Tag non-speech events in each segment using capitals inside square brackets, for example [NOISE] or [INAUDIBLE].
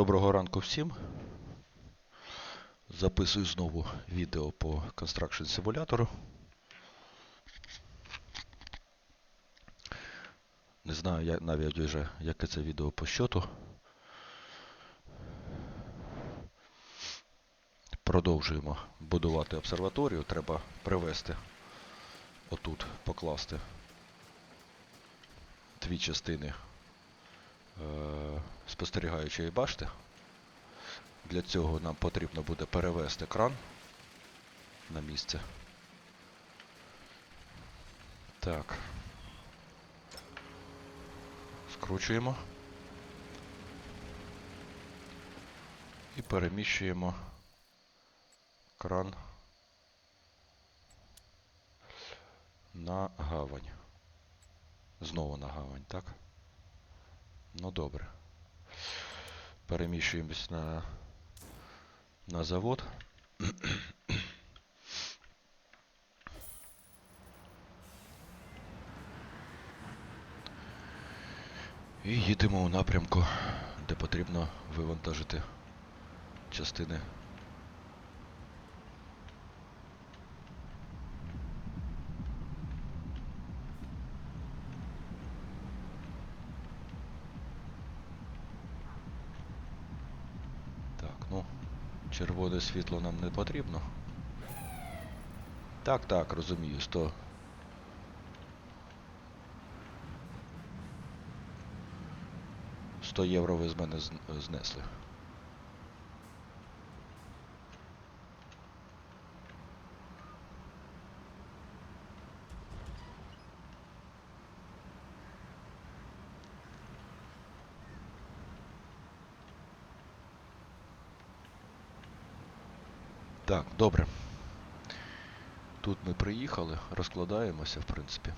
Доброго ранку всім. Записую знову відео по Construction Simulator. Не знаю я навіть вже, яке це відео по щоту. Продовжуємо будувати обсерваторію. Треба привести отут, покласти дві частини спостерігаючої башти. Для цього нам потрібно буде перевести кран на місце. Так. Скручуємо. І переміщуємо кран на гавань. Знову на гавань, так? Ну добре. Переміщуємось на, на завод. І їдемо у напрямку, де потрібно вивантажити частини. Так, ну, світло нам не потрібно. Так, так, розумію, 100. Сто євро ви з мене знесли. Так, добре. Тут ми приїхали, розкладаємося, в принципі.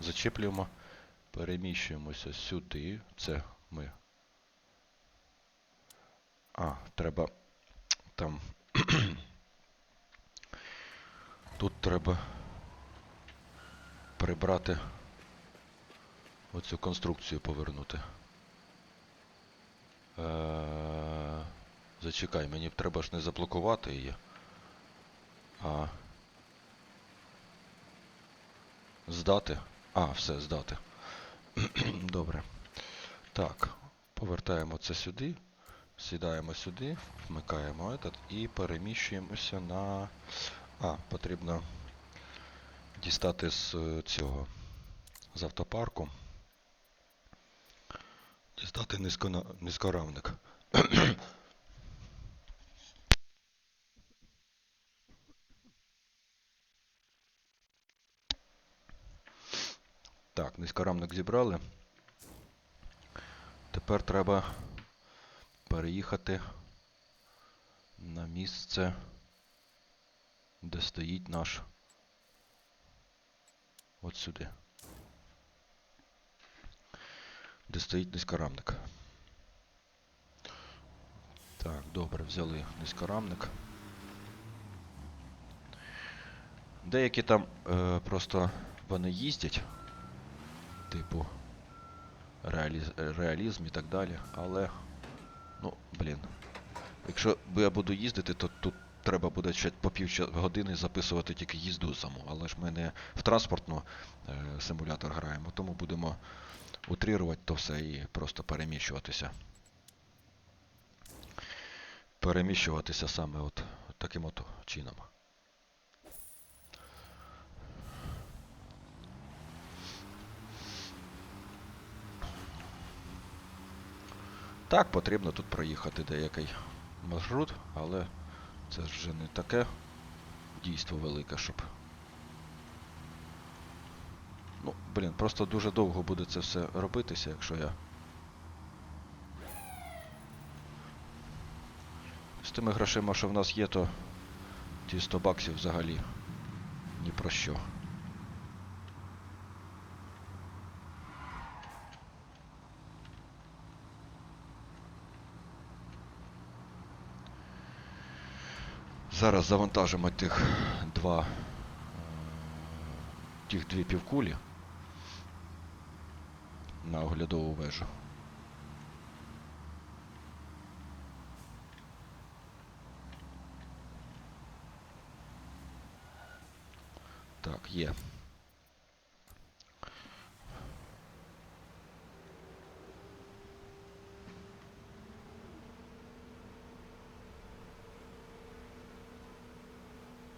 Так, зачеплюємо, переміщуємося сюди. Це ми. А, треба там. [CLEARS THROAT] Тут треба прибрати оцю конструкцію повернути. Е, Зачекай, мені б треба ж не заблокувати її. А. Здати? А, все, здати. [CLEARS THROAT] Добре. Так, повертаємо це сюди. Сідаємо сюди, вмикаємо этот і переміщуємося на. А, потрібно дістати з е, цього з автопарку. Дістати низькона... [CLEARS THROAT] низькоравник. Так, зібрали. Тепер треба переїхати на місце, де стоїть наш от сюди. Де стоїть низькорамник. Так, добре, взяли низькорамник. Деякі там е, просто вони їздять типу реаліз... реалізм і так далі. Але, ну, блін. Якщо я буду їздити, то тут треба буде ще по пів години записувати тільки їзду саму. Але ж ми не в транспортну е, симулятор граємо, тому будемо утрірувати то все і просто переміщуватися. Переміщуватися саме от таким от чином. Так, потрібно тут проїхати деякий маршрут, але це вже не таке дійство велике, щоб. Ну, блін, просто дуже довго буде це все робитися, якщо я. З тими грошима, що в нас є, то ті 100 баксів взагалі ні про що. Зараз завантажимо тих два. е, Тих дві півкулі на оглядову вежу. Так, є.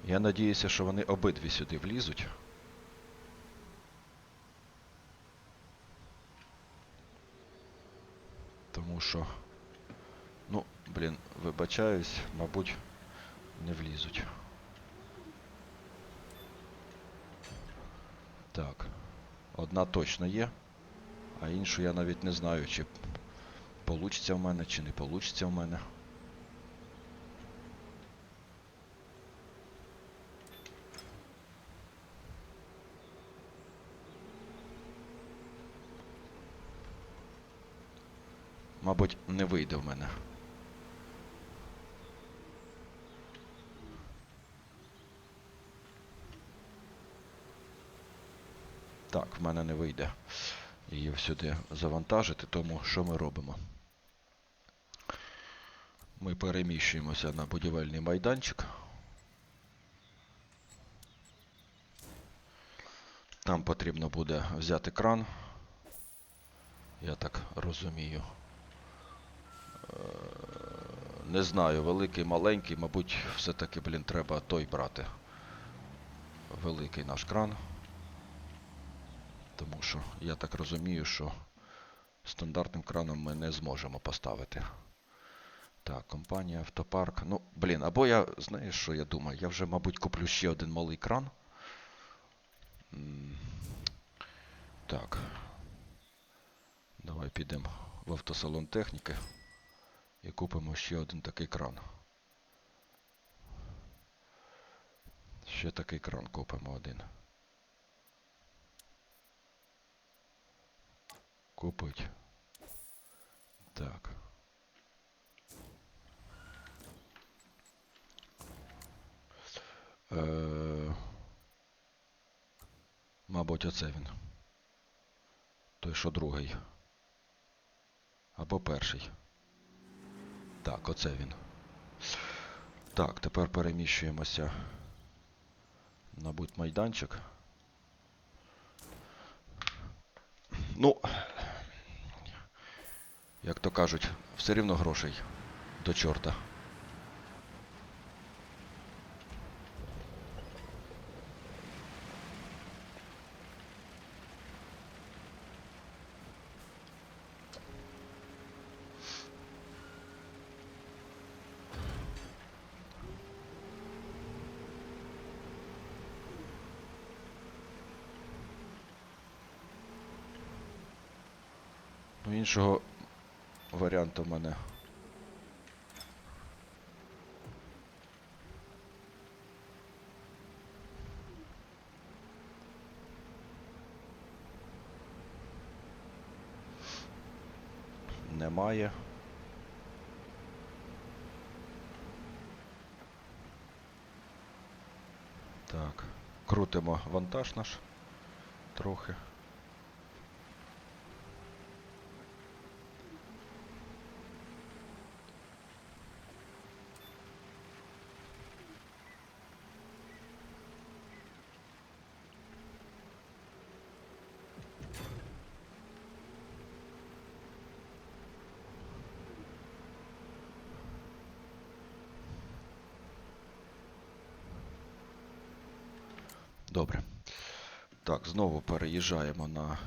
Я надіюся, що вони обидві сюди влізуть. Тому що, ну, блін, вибачаюсь, мабуть, не влізуть. Так. Одна точно є, а іншу я навіть не знаю, чи получиться в мене, чи не получиться в мене. Мабуть, не вийде в мене. Так, в мене не вийде її сюди завантажити, тому що ми робимо? Ми переміщуємося на будівельний майданчик. Там потрібно буде взяти кран. Я так розумію. Не знаю, великий, маленький, мабуть, все-таки, блін, треба той брати. Великий наш кран. Тому що я так розумію, що стандартним краном ми не зможемо поставити. Так, компанія Автопарк. Ну, блін, або я, знаєш, що я думаю? Я вже, мабуть, куплю ще один малий кран. Так. Давай підемо в автосалон техніки і купимо ще один такий кран. Ще такий кран купимо один. Купить. Так. Е, Мабуть, оце він. Той, що другий. Або перший. Так, оце він. Так, тепер переміщуємося на будь-майданчик. Ну, як то кажуть, все рівно грошей до чорта. Іншого варіанту в мене. Немає. Так, крутимо вантаж наш трохи. Добре. Так, знову переїжджаємо на.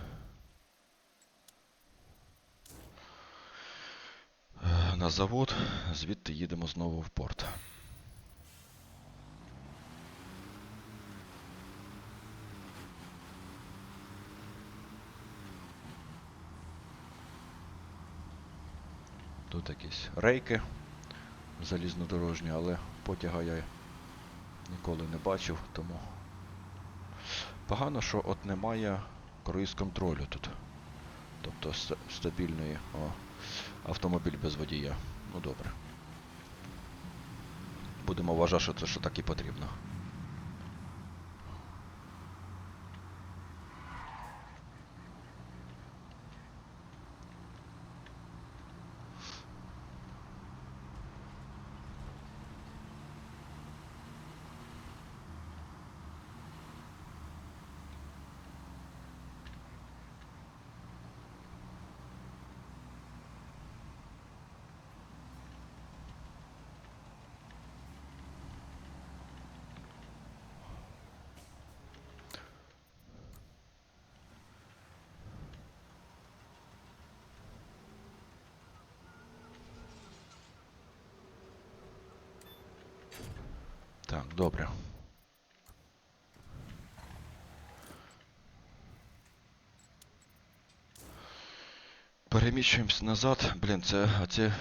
е, На завод, звідти їдемо знову в порт. Тут якісь рейки залізнодорожні, але потяга я ніколи не бачив, тому Погано, що от немає круїз контролю тут. Тобто стабільний. О, автомобіль без водія. Ну добре. Будемо вважати, що це що так і потрібно. Так, добре. Переміщуємось назад. Блін, це. А.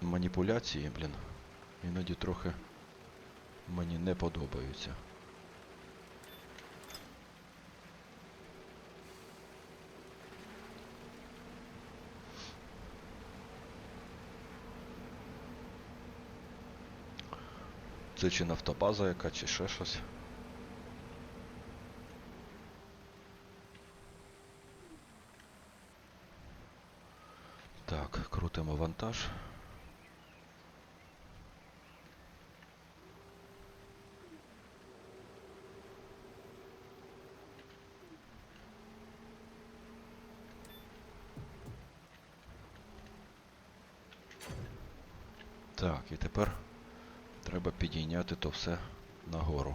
Маніпуляції, блін. Іноді трохи мені не подобаються. Це чи нафтобаза яка, чи ще щось. Так, крутимо вантаж. Так, і тепер треба підійняти то все нагору.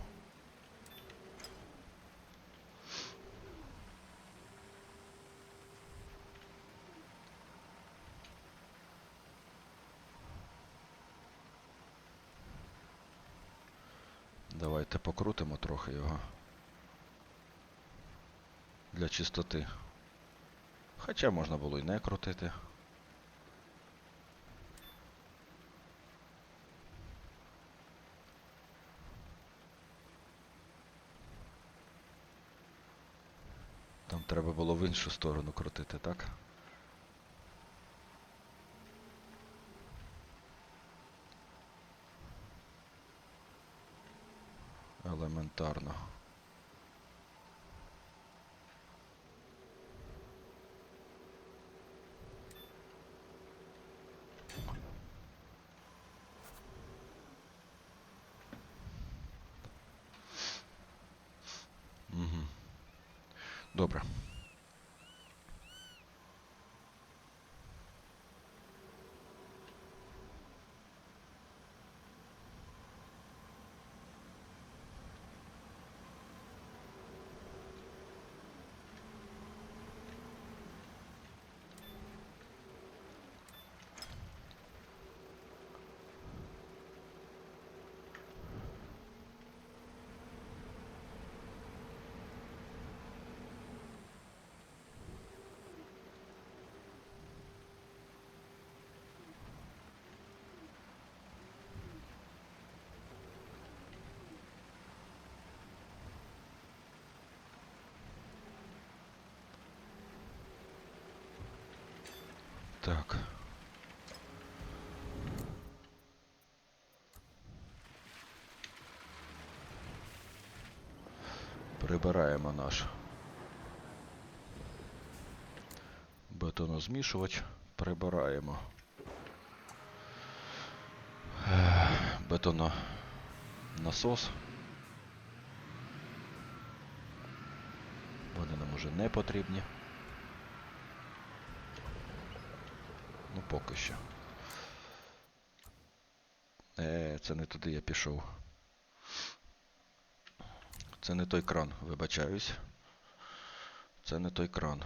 Давайте покрутимо трохи його. Для чистоти. Хоча можна було і не крутити. Треба було в іншу сторону крутити, так? Елементарно. Добре. Так. Прибираємо наш бетонозмішувач. Прибираємо е, бетононасос. Вони нам уже не потрібні. Ну, поки що. Е, це не туди я пішов. Це не той кран, вибачаюсь. Це не той кран.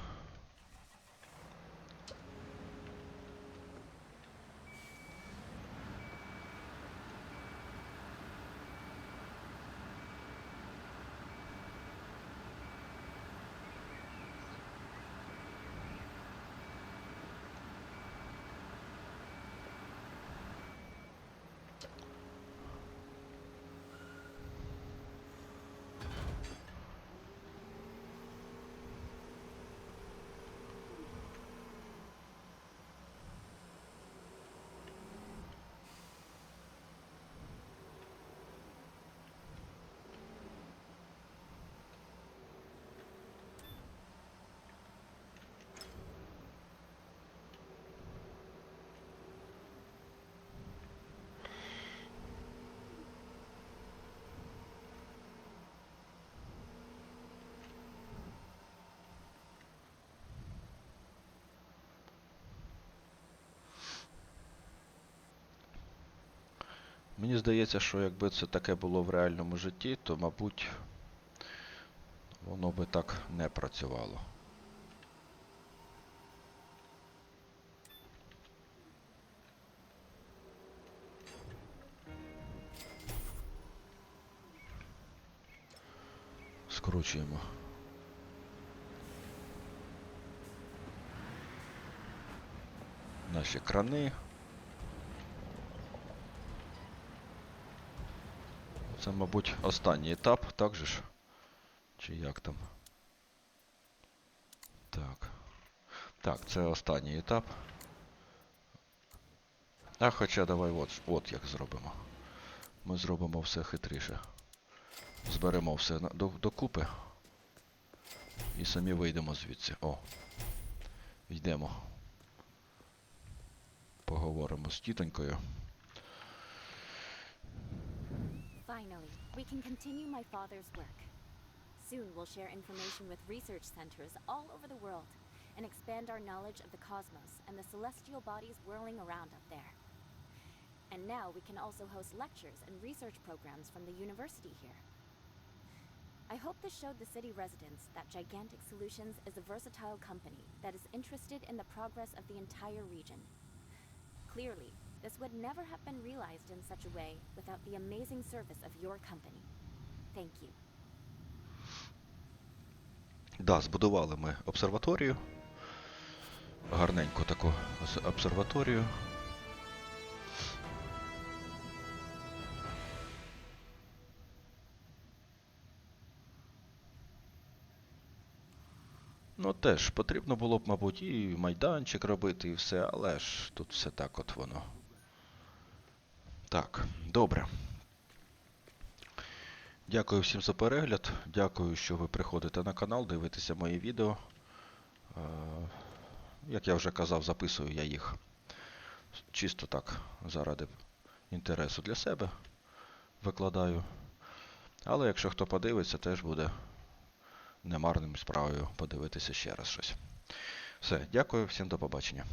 Мені здається, що якби це таке було в реальному житті, то, мабуть, воно би так не працювало. Скручуємо. Наші крани. Це, мабуть, останній етап, так же ж? Чи як там? Так. Так, це останній етап. А хоча давай от, от як зробимо. Ми зробимо все хитріше. Зберемо все докупи. І самі вийдемо звідси. О. Йдемо. Поговоримо з тітонькою. Finally, we can continue my father's work. Soon we'll share information with research centers all over the world and expand our knowledge of the cosmos and the celestial bodies whirling around up there. And now we can also host lectures and research programs from the university here. I hope this showed the city residents that Gigantic Solutions is a versatile company that is interested in the progress of the entire region. Clearly, this would never have been realized in such a way without the amazing service of your company. Thank you. Да, збудували ми обсерваторію. Гарненьку таку обсерваторію. Ну теж потрібно було б, мабуть, і майданчик робити, і все, але ж тут все так от воно. Так, добре. Дякую всім за перегляд. Дякую, що ви приходите на канал, дивитеся мої відео. Е, Як я вже казав, записую я їх чисто так, заради інтересу для себе викладаю. Але якщо хто подивиться, теж буде немарним справою подивитися ще раз щось. Все, дякую, всім до побачення.